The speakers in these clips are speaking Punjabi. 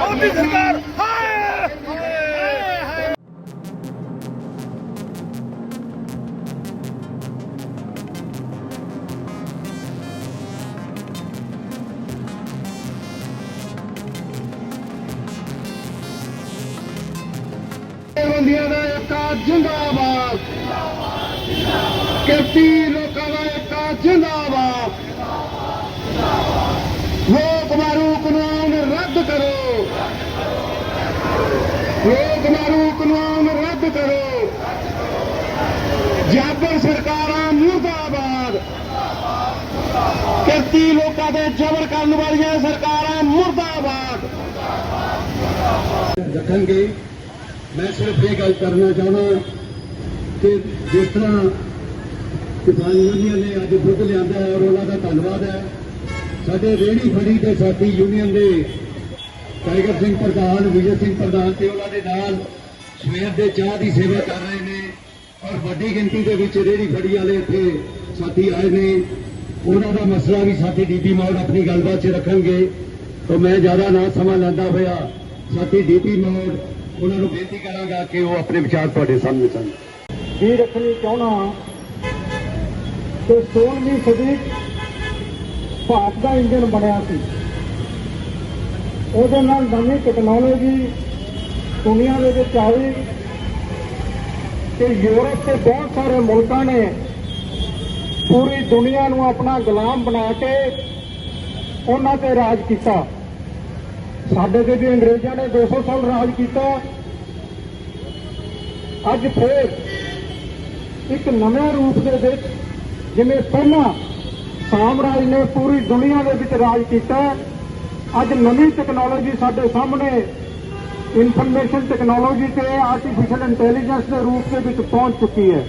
ਮੋਦੀ ਸਰਕਾਰ ਹਾਏ ਬੰਦੀਆਂ ਦਾ ਏਕਾ ਜਿੰਦਾਬਾਦ ਕਿਰਤੀ ਲੋਕਾਂ ਦਾ ਏਕਾ ਜਿੰਦਾਬਾਦ ਲੋਕ ਮਾਰੂ ਕਾਨੂੰਨ ਰੱਦ ਕਰੋ। ਲੋਕ ਮਾਰੂ ਕਾਨੂੰਨ ਰੱਦ ਕਰੋ। ਜਾਬਰ ਸਰਕਾਰਾਂ ਮੁਰਦਾਬਾਦ। ਕਿਰਤੀ ਲੋਕਾਂ ਦੇ ਜ਼ਬਰ ਕਰਨ ਵਾਲੀਆਂ ਸਰਕਾਰਾਂ ਮੁਰਦਾਬਾਦ। ਰੱਖਣਗੇ। ਮੈਂ ਸਿਰਫ ਇਹ ਗੱਲ ਕਰਨਾ ਚਾਹੁੰਦਾ ਕਿ ਜਿਸ ਤਰ੍ਹਾਂ ਕਿਸਾਨ ਯੂਨੀਅਨ ਨੇ ਅੱਜ ਦੁੱਧ ਲਿਆਂਦਾ ਹੈ ਔਰ ਉਹਨਾਂ ਦਾ ਧੰਨਵਾਦ ਹੈ। ਸਾਡੇ ਰੇਹੜੀ ਫੜੀ ਦੇ ਸਾਥੀ ਯੂਨੀਅਨ ਦੇ ਟਾਈਗਰ ਸਿੰਘ ਪ੍ਰਧਾਨ, ਵਿਜੇ ਸਿੰਘ ਪ੍ਰਧਾਨ ਤੇ ਉਹਨਾਂ ਦੇ ਨਾਲ ਸਵੇਰ ਦੇ ਚਾਹ ਦੀ ਸੇਵਾ ਕਰ ਰਹੇ ਨੇ ਔਰ ਵੱਡੀ ਗਿਣਤੀ ਦੇ ਵਿੱਚ ਰੇਹੜੀ ਫੜੀ ਵਾਲੇ ਇੱਥੇ ਸਾਥੀ ਆਏ ਨੇ। ਉਹਨਾਂ ਦਾ ਮਸਲਾ ਵੀ ਸਾਥੀ ਡੀਪੀ ਮੋੜ ਆਪਣੀ ਗੱਲਬਾਤ 'ਚ ਰੱਖਣਗੇ। ਤਾਂ ਮੈਂ ਜ਼ਿਆਦਾ ਨਾ ਸਮਾਂ ਲੈਂਦਾ ਹੋਇਆ, ਸਾਥੀ ਡੀਪੀ ਮੋੜ, ਉਹਨਾਂ ਨੂੰ ਬੇਨਤੀ ਕਰਾਂਗਾ ਕਿ ਉਹ ਆਪਣੇ ਵਿਚਾਰ ਤੁਹਾਡੇ ਸਾਹਮਣੇ ਸਨ ਵੀ ਰੱਖਣੀ ਚਾਹਣਾ ਕਿ 16ਵੀਂ ਸਦੀ ਭਾਰਤ ਦਾ ਇੰਜਨ ਬਣਿਆ ਸੀ। ਉਹਦੇ ਨਾਲ ਨਵੀਂ ਟੈਕਨੋਲੋਜੀ ਦੁਨੀਆ ਦੇ ਵਿੱਚ ਆਈ ਤੇ ਯੂਰਪ ਤੇ ਬਹੁਤ ਸਾਰੇ ਮੁਲਕਾਂ ਨੇ ਪੂਰੀ ਦੁਨੀਆ ਨੂੰ ਆਪਣਾ ਗੁਲਾਮ ਬਣਾ ਕੇ ਉਹਨਾਂ ਤੇ ਰਾਜ ਕੀਤਾ। ਸਾਡੇ ਤੇ ਵੀ ਅੰਗਰੇਜ਼ਾਂ ਨੇ 200 ਸਾਲ ਰਾਜ ਕੀਤਾ। ਅੱਜ ਫੇਰ ਇੱਕ ਨਵੇਂ ਰੂਪ ਦੇ ਵਿੱਚ ਜਿਵੇਂ ਪਹਿਲਾਂ ਸਾਮਰਾਜ ਨੇ ਪੂਰੀ ਦੁਨੀਆ ਦੇ ਵਿੱਚ ਰਾਜ ਕੀਤਾ ਅੱਜ ਨਵੀਂ ਟੈਕਨੋਲੋਜੀ ਸਾਡੇ ਸਾਹਮਣੇ। ਇਨਫੋਰਮੇਸ਼ਨ ਟੈਕਨੋਲੋਜੀ ਤੇ ਆਰਟੀਫੀਸ਼ੀਅਲ ਇੰਟੈਲੀਜੈਂਸ ਦੇ ਰੂਪ ਦੇ ਵਿੱਚ ਪਹੁੰਚ ਚੁੱਕੀ ਹੈ।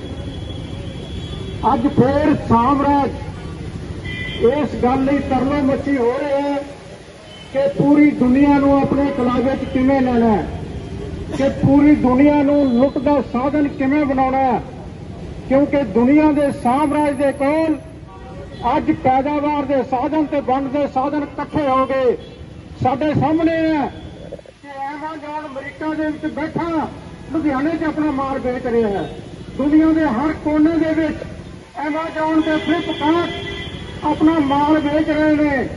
ਅੱਜ ਫੇਰ ਸਾਮਰਾਜ ਇਸ ਗੱਲ ਲਈ ਤਰਲੋ ਮੱਛੀ ਹੋ ਰਿਹਾ ਹੈ ਕਿ ਪੂਰੀ ਦੁਨੀਆ ਨੂੰ ਆਪਣੇ ਕਲਾਵੇ 'ਚ ਕਿਵੇਂ ਲੈਣਾ ਹੈ? ਕਿ ਪੂਰੀ ਦੁਨੀਆ ਨੂੰ ਲੁੱਟ ਦਾ ਸਾਧਨ ਕਿਵੇਂ ਬਣਾਉਣਾ ਹੈ? ਕਿਉਂਕਿ ਦੁਨੀਆ ਦੇ ਸਾਮਰਾਜ ਦੇ ਕੋਲ ਅੱਜ ਪੈਦਾਵਾਰ ਦੇ ਸਾਧਨ ਤੇ ਵੰਡ ਦੇ ਸਾਧਨ ਇਕੱਠੇ ਹੋ ਗਏ। ਸਾਡੇ ਸਾਹਮਣੇ ਹੈ ਕਿ ਐਮਾਜ਼ੋਨ ਅਮਰੀਕਾ ਦੇ ਵਿੱਚ ਬੈਠਾ, ਲੁਧਿਆਣੇ 'ਚ ਆਪਣਾ ਮਾਲ ਵੇਚ ਰਿਹਾ ਹੈ। ਦੁਨੀਆ ਦੇ ਹਰ ਕੋਨੇ ਦੇ ਵਿੱਚ ਐਮਾਜ਼ੋਨ ਤੇ ਫਲਿੱਪਕਾਰਟ ਆਪਣਾ ਮਾਲ ਵੇਚ ਰਹੇ ਨੇ।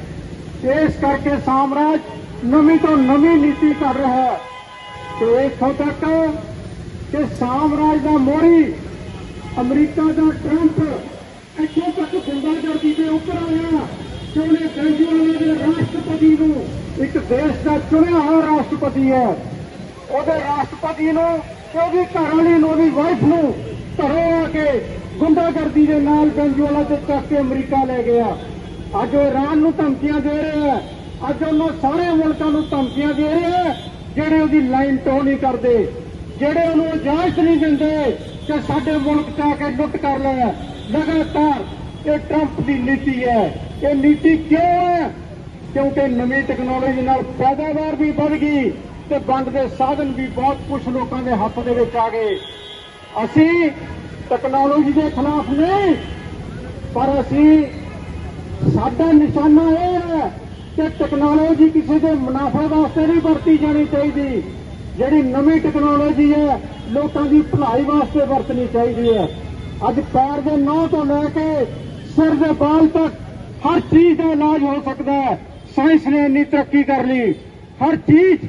ਇਸ ਕਰਕੇ ਸਾਮਰਾਜ ਨਵੀਂ ਤੋਂ ਨਵੀਂ ਨੀਤੀ ਕਰ ਰਿਹਾ ਹੈ। ਤੇ ਇੱਥੋਂ ਤੱਕ ਕਿ ਸਾਮਰਾਜ ਦਾ ਮੋਰੀ ਅਮਰੀਕਾ ਦਾ ਟਰੰਪ ਇੱਥੋਂ ਤੱਕ ਗੁੰਡਾਗਰਦੀ ਦੇ ਉੱਪਰ ਆਇਆ। ਕਿ ਉਹਨੇ ਵੈਨਜ਼ੂਏਲਾ ਦੇ ਰਾਸ਼ਟਰਪਤੀ ਨੂੰ ਇੱਕ ਦੇਸ਼ ਦਾ ਚੁਣਿਆ ਹੋਇਆ ਰਾਸ਼ਟਰਪਤੀ ਹੈ। ਉਹਦੇ ਰਾਸ਼ਟਰਪਤੀ ਨੂੰ ਤੇ ਉਹਦੀ ਘਰ ਵਾਲੀ ਨੂੰ, ਉਹਦੀ ਵਾਈਫ ਨੂੰ ਘਰੋਂ ਆ ਕੇ ਗੁੰਡਾਗਰਦੀ ਦੇ ਨਾਲ ਵੈਨਜ਼ੂਏਲਾ ਤੇ ਚੱਕ ਕੇ ਅਮਰੀਕਾ ਲੈ ਗਿਆ। ਅੱਜ ਉਹ ਇਰਾਨ ਨੂੰ ਧਮਕੀਆਂ ਦੇ ਰਿਹਾ ਹੈ। ਅੱਜ ਉਹਨਾਂ ਸਾਰੇ ਮੁਲਕਾਂ ਨੂੰ ਧਮਕੀਆਂ ਦੇ ਰਿਹਾ ਹੈ, ਜਿਹੜੇ ਉਹਦੀ ਲਾਈਨ ਟੋ ਨਹੀਂ ਕਰਦੇ। ਜਿਹੜੇ ਉਹਨੂੰ ਇਜਾਜ਼ਤ ਨਹੀਂ ਦਿੰਦੇ ਕਿ ਸਾਡੇ ਮੁਲਕ 'ਚ ਆ ਕੇ ਲੁੱਟ ਕਰ ਲੈ। ਲਗਾਤਾਰ ਇਹ ਟਰੰਪ ਦੀ ਨੀਤੀ ਹੈ, ਇਹ ਨੀਤੀ ਕਿਉਂ ਹੈ? ਕਿਉਂਕਿ ਨਵੀਂ ਟੈਕਨੋਲੋਜੀ ਨਾਲ ਪੈਦਾਵਾਰ ਵੀ ਵੱਧ ਗਈ ਤੇ ਵੰਡ ਦੇ ਸਾਧਨ ਵੀ ਬਹੁਤ ਕੁਝ ਲੋਕਾਂ ਦੇ ਹੱਥ ਦੇ ਵਿੱਚ ਆ ਗਏ। ਅਸੀਂ ਟੈਕਨੋਲੋਜੀ ਦੇ ਖਿਲਾਫ ਨਹੀਂ, ਪਰ ਅਸੀਂ ਸਾਡਾ ਨਿਸ਼ਾਨਾ ਇਹ ਹੈ ਕਿ ਟੈਕਨੋਲੋਜੀ ਕਿਸੇ ਦੇ ਮੁਨਾਫੇ ਵਾਸਤੇ ਨਹੀਂ ਵਰਤੀ ਜਾਣੀ ਚਾਹੀਦੀ। ਜਿਹੜੀ ਨਵੀਂ ਟੈਕਨੋਲੋਜੀ ਹੈ, ਲੋਕਾਂ ਦੀ ਭਲਾਈ ਵਾਸਤੇ ਵਰਤਣੀ ਚਾਹੀਦੀ ਹੈ। ਅੱਜ ਪੈਰ ਦੇ ਨੌ ਤੋਂ ਲੈ ਕੇ ਸਿਰ ਦੇ ਬਾਲ ਤੱਕ ਹਰ ਚੀਜ਼ ਦਾ ਇਲਾਜ ਹੋ ਸਕਦਾ ਹੈ। ਸਾਇੰਸ ਨੇ ਇੰਨੀ ਤਰੱਕੀ ਕਰ ਲਈ। ਹਰ ਚੀਜ਼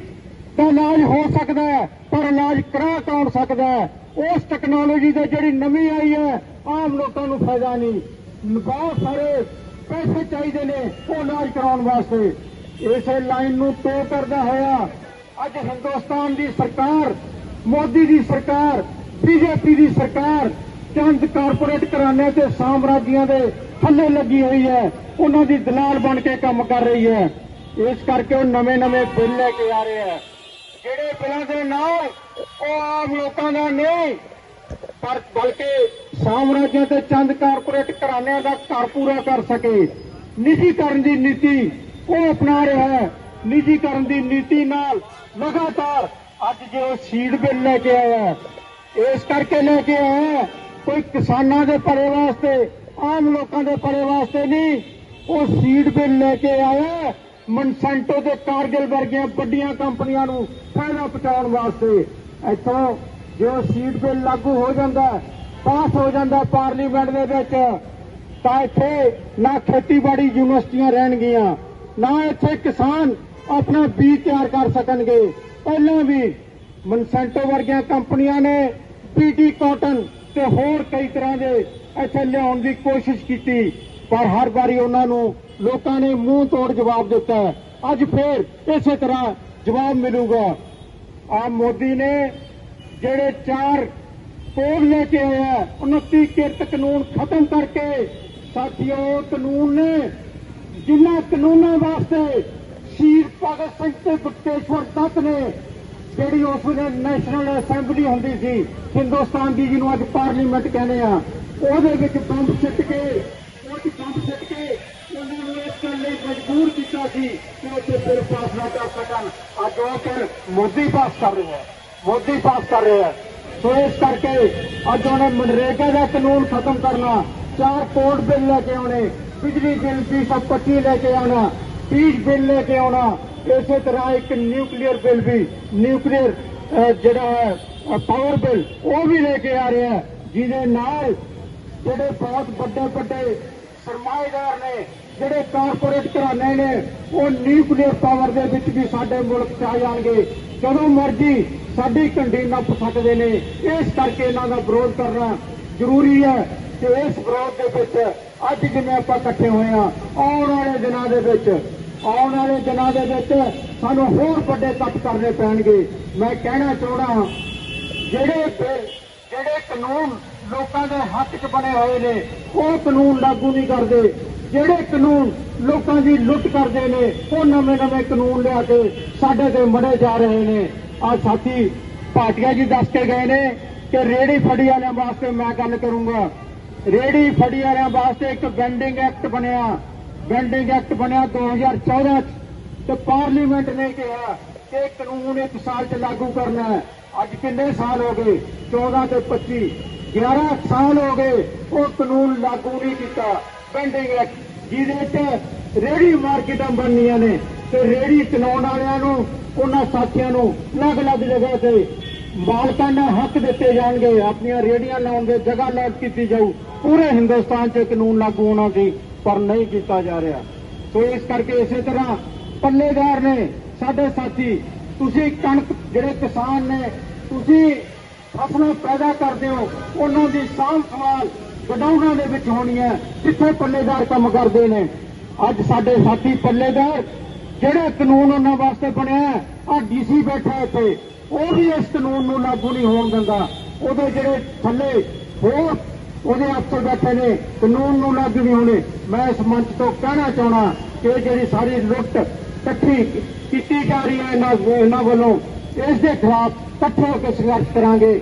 ਦਾ ਇਲਾਜ ਹੋ ਸਕਦਾ ਹੈ, ਪਰ ਇਲਾਜ ਕਰਾ ਕੌਣ ਸਕਦਾ ਹੈ? ਉਸ ਟੈਕਨੋਲੋਜੀ ਦੇ ਜਿਹੜੀ ਨਵੀਂ ਆਈ ਹੈ, ਆਮ ਲੋਕਾਂ ਨੂੰ ਫਾਇਦਾ ਨਹੀਂ। ਬਹੁਤ ਸਾਰੇ ਪੈਸੇ ਚਾਹੀਦੇ ਨੇ ਉਹ ਇਲਾਜ ਕਰਾਉਣ ਵਾਸਤੇ। ਇਸੇ ਲਾਈਨ ਨੂੰ ਤੋ ਕਰਦਾ ਹੋਇਆ ਅੱਜ ਹਿੰਦੁਸਤਾਨ ਦੀ ਸਰਕਾਰ, ਮੋਦੀ ਦੀ ਸਰਕਾਰ, ਬੀਜੇਪੀ ਦੀ ਸਰਕਾਰ ਚੰਦ ਕਾਰਪੋਰੇਟ ਘਰਾਣੇ ਤੇ ਸਾਮਰਾਜੀਆਂ ਦੇ ਥੱਲੇ ਲੱਗੀ ਹੋਈ ਹੈ। ਉਹਨਾਂ ਦੀ ਦਲਾਲ ਬਣ ਕੇ ਕੰਮ ਕਰ ਰਹੀ ਹੈ। ਇਸ ਕਰਕੇ ਉਹ ਨਵੇਂ-ਨਵੇਂ ਬਿੱਲ ਲੈ ਕੇ ਆ ਰਹੇ ਹੈ। ਜਿਹੜੇ ਬਿੱਲਾਂ ਦੇ ਨਾਲ ਉਹ ਆਮ ਲੋਕਾਂ ਦਾ ਨਹੀਂ, ਪਰ ਬਲਕਿ ਸਾਮਰਾਜਿਆਂ ਤੇ ਚੰਦ ਕਾਰਪੋਰੇਟ ਘਰਾਣਿਆਂ ਦਾ ਘਰ ਪੂਰਾ ਕਰ ਸਕੇ। ਨਿੱਜੀਕਰਨ ਦੀ ਨੀਤੀ ਉਹ ਅਪਣਾ ਰਿਹਾ ਹੈ। ਨਿਜੀਕਰਨ ਦੀ ਨੀਤੀ ਨਾਲ ਲਗਾਤਾਰ ਅੱਜ ਜੋ ਸੀਡ ਬਿੱਲ ਲੈ ਕੇ ਆਇਆ ਇਸ ਕਰਕੇ ਲੈ ਕੇ ਆਇਆ ਕੋਈ ਕਿਸਾਨਾਂ ਦੇ ਭਲੇ ਵਾਸਤੇ, ਆਮ ਲੋਕਾਂ ਦੇ ਭਲੇ ਵਾਸਤੇ ਨਹੀਂ। ਉਹ ਸੀਡ ਬਿੱਲ ਲੈ ਕੇ ਆਇਆ ਮਨਸੈਂਟੋ ਤੇ ਕਾਰਗਿਲ ਵਰਗੀਆਂ ਵੱਡੀਆਂ ਕੰਪਨੀਆਂ ਨੂੰ ਫਾਇਦਾ ਪਹੁੰਚਾਉਣ ਵਾਸਤੇ। ਇੱਥੋਂ ਜੋ ਸੀਟ ਬਿੱਲ ਲਾਗੂ ਹੋ ਜਾਂਦਾ ਪਾਸ ਹੋ ਜਾਂਦਾ ਪਾਰਲੀਮੈਂਟ ਦੇ ਵਿੱਚ, ਤਾਂ ਇੱਥੇ ਨਾ ਖੇਤੀਬਾੜੀ ਯੂਨੀਵਰਸਿਟੀਆਂ ਰਹਿਣਗੀਆਂ, ਨਾ ਇੱਥੇ ਕਿਸਾਨ ਆਪਣਾ ਬੀਜ ਤਿਆਰ ਕਰ ਸਕਣਗੇ। ਪਹਿਲਾਂ ਵੀ ਮਨਸੈਂਟੋ ਵਰਗੀਆਂ ਕੰਪਨੀਆਂ ਨੇ ਪੀਟੀ ਕਾਟਨ ਤੇ ਹੋਰ ਕਈ ਤਰ੍ਹਾਂ ਦੇ ਇੱਥੇ ਲਿਆਉਣ ਦੀ ਕੋਸ਼ਿਸ਼ ਕੀਤੀ, ਪਰ ਹਰ ਵਾਰੀ ਉਹਨਾਂ ਨੂੰ ਲੋਕਾਂ ਨੇ ਮੂੰਹ ਤੋੜ ਜਵਾਬ ਦਿੱਤਾ। ਅੱਜ ਫੇਰ ਇਸੇ ਤਰ੍ਹਾਂ ਜਵਾਬ ਮਿਲੂਗਾ। ਆ ਮੋਦੀ ਨੇ ਜਿਹੜੇ ਚਾਰ ਕੋਲ ਲੈ ਕੇ ਆਇਆ 29 ਕਿਰਤ ਕਾਨੂੰਨ ਖਤਮ ਕਰਕੇ, ਸਾਥੀਓ ਉਹ ਕਾਨੂੰਨ ਨੇ ਜਿਨ੍ਹਾਂ ਕਾਨੂੰਨਾਂ ਵਾਸਤੇ ਸ਼ਹੀਦ ਭਗਤ ਸਿੰਘ ਤੇ ਬਟੇਸ਼ਵਰ ਦੱਤ ਨੇ ਜਿਹੜੀ ਉਸ ਵੇਲੇ ਨੈਸ਼ਨਲ ਅਸੈਂਬਲੀ ਹੁੰਦੀ ਸੀ, ਹਿੰਦੁਸਤਾਨ ਦੀ ਜਿਹਨੂੰ ਅੱਜ ਪਾਰਲੀਮੈਂਟ ਕਹਿੰਦੇ ਆ, ਉਹਦੇ ਵਿੱਚ ਬੰਬ ਸਿੱਟ ਕੇ ਉਹ ਬੰਬ ਸਿੱਟ ਕੇ ਉਹਨਾਂ ਨੂੰ ਇਸ ਕਰਨ ਲਈ ਮਜਬੂਰ ਕੀਤਾ ਸੀ ਕਿ ਉੱਥੇ ਬਿੱਲ ਪਾਸ ਨਾ ਕਰ ਸਕਣ। ਅੱਜ ਉਹ ਬਿੱਲ ਮੋਦੀ ਪਾਸ ਕਰ ਰਿਹਾ ਮੋਦੀ ਪਾਸ ਕਰ ਰਿਹਾ ਸੋ ਇਸ ਕਰਕੇ ਅੱਜ ਉਹਨੇ ਮਨਰੇਗਾ ਦਾ ਕਾਨੂੰਨ ਖਤਮ ਕਰਨਾ, ਚਾਰ ਕੋਟ ਬਿੱਲ ਲੈ ਕੇ ਆਉਣੇ, ਬਿਜਲੀ ਬਿੱਲ 225 ਲੈ ਕੇ ਆਉਣਾ ਪੀਜ ਬਿੱਲ ਲੈ ਕੇ ਆਉਣਾ ਇਸੇ ਤਰ੍ਹਾਂ ਇੱਕ ਨਿਊਕਲੀਅਰ ਬਿੱਲ ਵੀ, ਨਿਊਕਲੀਅਰ ਜਿਹੜਾ ਹੈ ਪਾਵਰ ਬਿੱਲ ਉਹ ਵੀ ਲੈ ਕੇ ਆ ਰਿਹਾ ਜਿਹਦੇ ਨਾਲ ਜਿਹੜੇ ਬਹੁਤ ਵੱਡੇ ਵੱਡੇ ਸਰਮਾਏਦਾਰ ਨੇ, ਜਿਹੜੇ ਕਾਰਪੋਰੇਟ ਘਰਾਣੇ ਨੇ, ਉਹ ਨਿਊਕਲੀਅਰ ਪਾਵਰ ਦੇ ਵਿੱਚ ਵੀ ਸਾਡੇ ਮੁਲਕ ਚ ਆ ਜਾਣਗੇ। ਜਦੋਂ ਮਰਜ਼ੀ ਸਾਡੀ ਕੰਡੀ ਨੱਪ ਸਕਦੇ ਨੇ, ਇਸ ਕਰਕੇ ਇਹਨਾਂ ਦਾ ਵਿਰੋਧ ਕਰਨਾ ਜ਼ਰੂਰੀ ਹੈ ਕਿ ਇਸ ਵਿਰੋਧ ਦੇ ਵਿੱਚ ਅੱਜ ਜਿਵੇਂ ਆਪਾਂ ਇਕੱਠੇ ਹੋਏ ਆ ਆਉਣ ਵਾਲੇ ਦਿਨਾਂ ਦੇ ਵਿੱਚ ਆਉਣ ਵਾਲੇ ਦਿਨਾਂ ਦੇ ਵਿੱਚ ਸਾਨੂੰ ਹੋਰ ਵੱਡੇ ਕੱਟ ਕਰਨੇ ਪੈਣਗੇ। ਮੈਂ ਕਹਿਣਾ ਚਾਹਣਾ ਜਿਹੜੇ ਜਿਹੜੇ ਕਾਨੂੰਨ ਲੋਕਾਂ ਦੇ ਹੱਕ 'ਚ ਬਣੇ ਹੋਏ ਨੇ, ਉਹ ਕਾਨੂੰਨ ਲਾਗੂ ਨਹੀਂ ਕਰਦੇ। ਜਿਹੜੇ ਕਾਨੂੰਨ ਲੋਕਾਂ ਦੀ ਲੁੱਟ ਕਰਦੇ ਨੇ, ਉਹ ਨਵੇਂ-ਨਵੇਂ ਕਾਨੂੰਨ ਲਿਆ ਕੇ ਸਾਡੇ ਤੇ ਮੜੇ ਜਾ ਰਹੇ ਨੇ। ਆ ਸਾਥੀ ਭਾਟੀਆ ਜੀ ਦੱਸ ਕੇ ਗਏ ਨੇ ਕਿ ਰੇੜੀ ਫੜੀ ਵਾਲਿਆਂ ਵਾਸਤੇ ਮੈਂ ਗੱਲ ਕਰੂੰਗਾ। ਰੇੜੀ ਫੜੀ ਵਾਲਿਆਂ ਵਾਸਤੇ ਇੱਕ ਬੈਂਡਿੰਗ ਐਕਟ ਬਣਿਆ। ਬੈਂਡਿੰਗ ਐਕਟ ਬਣਿਆ 2014 ਚ ਤੇ ਪਾਰਲੀਮੈਂਟ ਨੇ ਕਿਹਾ ਕਿ ਕਾਨੂੰਨ ਇੱਕ ਸਾਲ ਚ ਲਾਗੂ ਕਰਨਾ ਹੈ। ਅੱਜ ਕਿੰਨੇ ਸਾਲ ਹੋ ਗਏ? 14 ਤੇ 25 11 ਸਾਲ ਹੋ ਗਏ, ਉਹ ਕਾਨੂੰਨ ਲਾਗੂ ਨਹੀਂ ਕੀਤਾ। ਬੈਂਡਿੰਗ ਐਕਟ ਜਿਹਦੇ ਵਿੱਚ ਰੇੜੀ ਮਾਰਕੀਟਾਂ ਬਣਨੀਆਂ ਨੇ ਤੇ ਰੇੜੀ ਚਲਾਉਣ ਵਾਲਿਆਂ ਨੂੰ, ਉਹਨਾਂ ਸਾਥੀਆਂ ਨੂੰ ਅਲੱਗ-ਅਲੱਗ ਜਗ੍ਹਾ ਤੇ ਮਾਲਕਾਂ ਮਾਲਕਾਨਾ ਹੱਕ ਦਿੱਤੇ ਜਾਣਗੇ। ਆਪਣੀਆਂ ਰੇੜੀਆਂ ਲਾਉਣ ਦੇ ਜਗ੍ਹਾ ਅਲੱਗ ਕੀਤੀ ਜਾਊ। ਪੂਰੇ ਹਿੰਦੁਸਤਾਨ 'ਚ ਕਾਨੂੰਨ ਲਾਗੂ ਹੋਣਾ ਸੀ। ਪਰ ਨਹੀਂ ਕੀਤਾ ਜਾ ਰਿਹਾ। ਸੋ ਇਸ ਕਰਕੇ ਇਸੇ ਤਰ੍ਹਾਂ ਪੱਲੇਦਾਰ ਨੇ ਸਾਡੇ ਸਾਥੀ, ਤੁਸੀਂ ਕਣਕ ਜਿਹੜੇ ਕਿਸਾਨ ਨੇ, ਤੁਸੀਂ ਫਸਲਾਂ ਪੈਦਾ ਕਰਦੇ ਹੋ, ਉਹਨਾਂ ਦੀ ਸਾਂਭ ਸੰਭਾਲ ਗਡਾਊਨਾਂ ਦੇ ਵਿੱਚ ਹੋਣੀ ਹੈ ਕਿੱਥੇ ਪੱਲੇਦਾਰ ਕੰਮ ਕਰਦੇ ਨੇ। ਅੱਜ ਸਾਡੇ ਸਾਥੀ ਪੱਲੇਦਾਰ, ਜਿਹੜੇ ਕਾਨੂੰਨ ਉਹਨਾਂ ਵਾਸਤੇ ਬਣਿਆ ਆ ਡੀਸੀ ਬੈਠਾ ਇੱਥੇ, ਉਹ ਵੀ ਇਸ ਕਾਨੂੰਨ ਨੂੰ ਲਾਗੂ ਨਹੀਂ ਹੋਣ ਦਿੰਦਾ। ਉਹਦੇ ਜਿਹੜੇ ਥੱਲੇ ਹੋਰ ਉਹਦੇ ਅਫਸਰ ਬੈਠੇ ਨੇ, ਕਾਨੂੰਨ ਨੂੰ ਲਾਗੂ ਨਹੀਂ ਹੋਣੇ। ਮੈਂ ਇਸ ਮੰਚ ਤੋਂ ਕਹਿਣਾ ਚਾਹਣਾ ਕਿ ਜਿਹੜੀ ਸਾਰੀ ਲੁੱਟ ਇਕੱਠੀ ਕੀਤੀ ਜਾ ਰਹੀ ਹੈ ਇਹਨਾਂ ਇਹਨਾਂ ਵੱਲੋਂ, ਇਸ ਦੇ ਖਿਲਾਫ ਇਕੱਠੇ ਹੋ ਕੇ ਸੰਘਰਸ਼ ਕਰਾਂਗੇ।